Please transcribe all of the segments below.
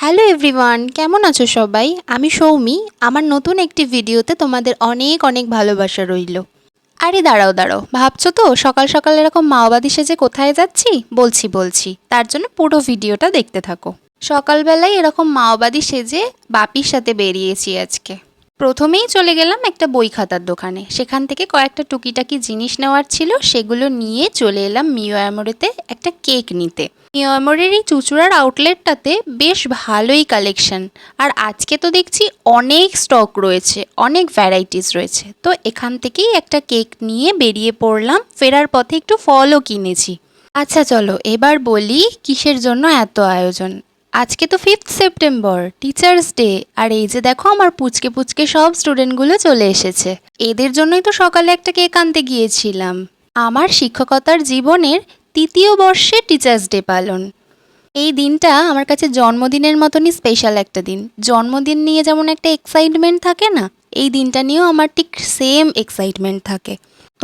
Hello everyone কেমন আছো সবাই? আমি সৌমি, আমার নতুন একটি ভিডিওতে তোমাদের অনেক অনেক ভালোবাসা রইল। আরে দাঁড়াও দাঁড়াও, ভাবছ তো সকাল সকাল এরকম মাওবাদী সেজে কোথায় যাচ্ছি? বলছি বলছি, তার জন্য পুরো ভিডিওটা দেখতে থাকো। সকালবেলায় এরকম মাওবাদী সেজে বাপির সাথে বেরিয়েছি আজকে। প্রথমেই চলে গেলাম একটা বই খাতার দোকানে। সেখান থেকে কয়েকটা টুকিটাকি জিনিস নেওয়ার ছিল। সেগুলো নিয়ে চলে এলাম মিও অ্যামোরেতে একটা কেক নিতে। মিও অ্যামোরের এই চুচুড়ার আউটলেটটাতে বেশ ভালোই কালেকশন। আর আজকে তো দেখছি অনেক স্টক রয়েছে, অনেক ভ্যারাইটিস রয়েছে। তো এখান থেকেই একটা কেক নিয়ে বেরিয়ে পড়লাম। ফেরার পথে একটু ফলও কিনেছি। আচ্ছা চলো এবার বলি কিসের জন্য এত আয়োজন। আজকে তো ফিফথ সেপ্টেম্বর টিচার্স ডে আর এই যে দেখো আমার পুচকে পুচকে সব স্টুডেন্টগুলো চলে এসেছে। এদের জন্যই তো সকালে একটা কেক আনতে গিয়েছিলাম। আমার শিক্ষকতার জীবনের তৃতীয় বর্ষে টিচার্স ডে পালন। এই দিনটা আমার কাছে জন্মদিনের মতনই স্পেশাল একটা দিন। জন্মদিন নিয়ে যেমন একটা এক্সাইটমেন্ট থাকে না, এই দিনটা নিয়েও আমার ঠিক সেম এক্সাইটমেন্ট থাকে।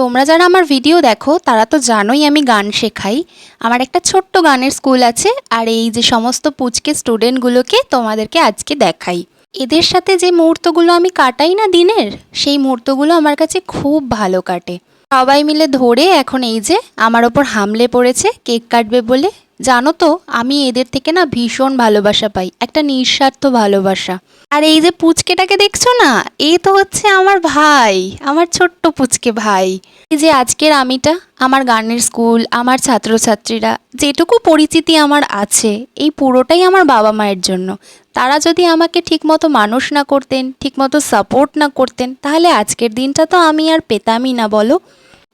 তোমরা যারা আমার ভিডিও দেখো, তারা তো জানোই আমি গান শেখাই। আমার একটা ছোট্ট গানের স্কুল আছে, আর এই যে সমস্ত পুচকে স্টুডেন্টগুলোকে তোমাদেরকে আজকে দেখাই। এদের সাথে যে মুহূর্তগুলো আমি কাটাই না দিনের, সেই মুহূর্তগুলো আমার কাছে খুব ভালো কাটে। সবাই মিলে ধরে এখন এই যে আমার ওপর হামলে পড়েছে, কেক কাটবে বলে জানো তো, আমি এদের থেকে না ভীষণ ভালোবাসা পাই, একটা নিঃস্বার্থ ভালোবাসা। আর এই যে পুচকেটাকে দেখছ না এই তো হচ্ছে আমার ভাই, আমার ছোট্ট পুচকে ভাই। এই যে আজকের আমিটা, আমার গানের স্কুল, আমার ছাত্রছাত্রীরা, যেটুকু পরিচিতি আমার আছে, এই পুরোটাই আমার বাবা মায়ের জন্য। তারা যদি আমাকে ঠিকমতো মানুষ না করতেন, ঠিকমতো সাপোর্ট না করতেন, তাহলে আজকের দিনটা তো আমি আর পেতামই না, বলো।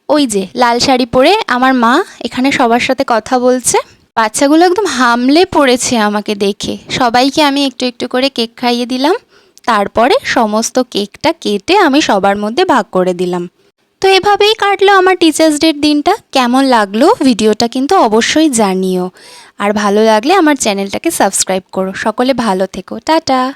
ওই যে, লাল শাড়ি পরে আমার মা এখানে সবার সাথে কথা বলছে। বাচ্চাগুলো একদম হামলে পড়েছে আমাকে দেখে। সবাইকে আমি একটু একটু করে কেক খাইয়ে দিলাম। তারপরে সমস্ত কেকটা কেটে আমি সবার মধ্যে ভাগ করে দিলাম। তো এভাবেই কাটলো আমার টিচার্স ডের দিনটা। কেমন লাগল ভিডিওটা কিন্তু অবশ্যই জানিও। আর ভালো লাগলে আমার চ্যানেলটাকে সাবস্ক্রাইব করো। সকলে ভালো থেকো। টাটা।